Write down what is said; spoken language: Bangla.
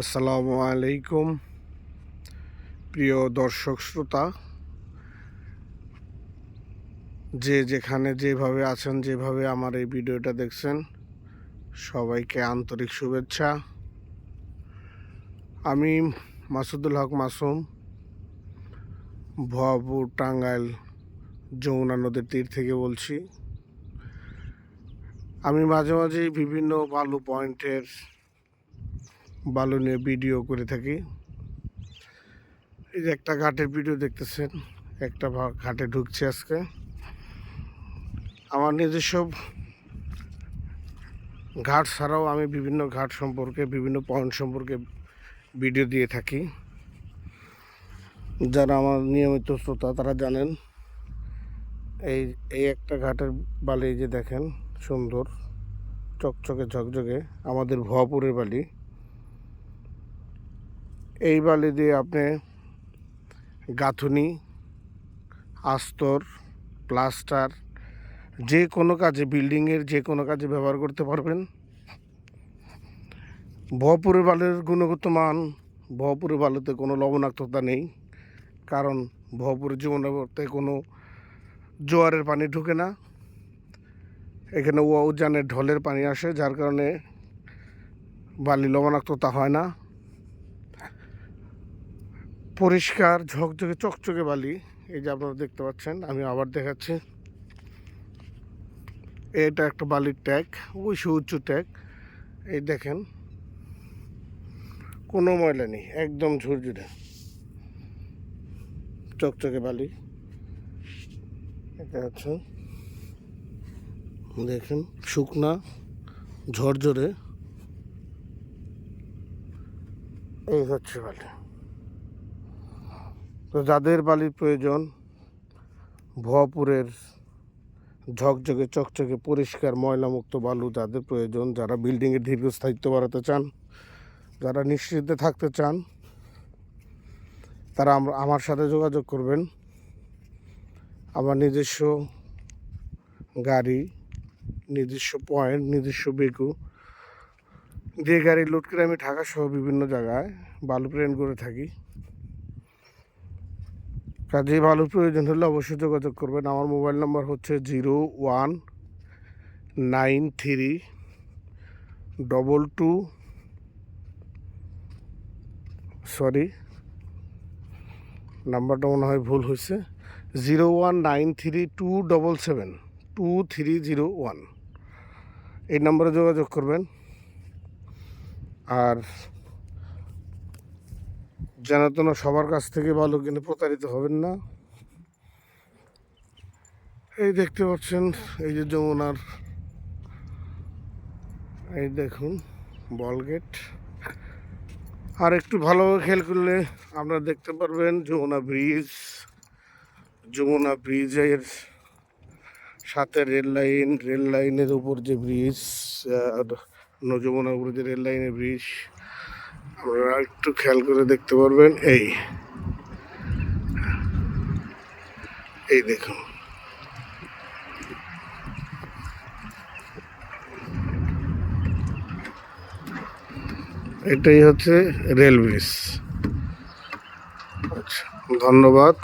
আসসালামু আলাইকুম, প্রিয় দর্শক শ্রোতা। যে যেখানে যেভাবে আছেন, যেভাবে আমার এই ভিডিওটা দেখছেন, সবাইকে আন্তরিক শুভেচ্ছা। আমি মাসুদুল হক মাসুম ভুয়াপুর টাঙ্গাইল যমুনা নদীর তীর থেকে বলছি। আমি মাঝে মাঝেই বিভিন্ন বালু পয়েন্টের বালু নিয়ে ভিডিও করে থাকি। এই যে একটা ঘাটের ভিডিও দেখতেছেন, একটা ঘাটে ঢুকছে আজকে। আমার নিজস্ব ঘাট ছাড়াও আমি বিভিন্ন ঘাট সম্পর্কে, বিভিন্ন পয়েন্ট সম্পর্কে ভিডিও দিয়ে থাকি। যারা আমার নিয়মিত শ্রোতা, তারা জানেন, এই এই একটা ঘাটের বালি যে দেখেন, সুন্দর, চকচকে, ঝকঝকে, আমাদের ভুয়াপুরের বালি। এই বালি দিয়ে আপনি গাঁথুনি, আস্তর, প্লাস্টার, যে কোনো কাজে, বিল্ডিংয়ের যে কোনো কাজে ব্যবহার করতে পারবেন। ভপুরের বালির গুণগত মান ভপুরের বালুতে কোনো লবণাক্ততা নেই, কারণ ভপুরের জীবনবর্তে কোনো জোয়ারের পানি ঢুকে না। এখানে উজানের ঢলের পানি আসে, যার কারণে বালি লবণাক্ততা হয় না। পরিষ্কার ঝকঝকে চকচকে বালি, এই যে আপনারা দেখতে পাচ্ছেন, আমি আবার দেখাচ্ছি। এটা একটা বালির ট্যাগ ওই সে উঁচু ট্যাগ। এই দেখেন, কোনো ময়লা নেই, একদম ঝুরঝুরে। চকচকে বালি। এটা হচ্ছে, দেখেন, শুকনা, ঝরঝরে। এই হচ্ছে বালি। তো যাদের বালির প্রয়োজন ভুয়াপুরের ঝকঝকে, চকচকে, পরিষ্কার, ময়লামুক্ত বালু যাদের প্রয়োজন, যারা বিল্ডিংয়ের দীর্ঘস্থায়িত্ব বাড়াতে চান, যারা নিশ্চিন্তে থাকতে চান, তারা আমরা আমার সাথে যোগাযোগ করবেন। আমার নিজস্ব গাড়ি, নিজস্ব পয়েন্ট, নিজস্ব বেকু। দিয়ে গাড়ি লোড করে আমি ঢাকা সহ বিভিন্ন জায়গায় বালু প্রেরণ করে থাকি। কাজে ভালো প্রয়োজন হলে অবশ্যই যোগাযোগ করবেন। আমার মোবাইল নাম্বার হচ্ছে zero one nine three double two sorry, নাম্বারটা মনে হয় ভুল হয়েছে। Zero one nine three, two double seven, two three zero one. এই নাম্বারে যোগাযোগ করবেন। আর যেন সবার কাছ থেকে ভালো কিনে প্রতারিত হবেন না। এই দেখতে পাচ্ছেন, এই যে যমুনার, এই দেখুন, বল গেট। আর একটু ভালোভাবে খেয়াল করলে আপনারা দেখতে পারবেন যমুনা ব্রিজ, যমুনা ব্রিজের সাথে রেল লাইন, রেল লাইনের উপর যে ব্রিজ, আর যমুনা উপরে যে রেল লাইনের ব্রিজ। আপনারা একটু খেয়াল করে দেখতে পারবেন, এই। এই দেখুন। এটাই হচ্ছে রেল ব্রিজ আচ্ছা ধন্যবাদ।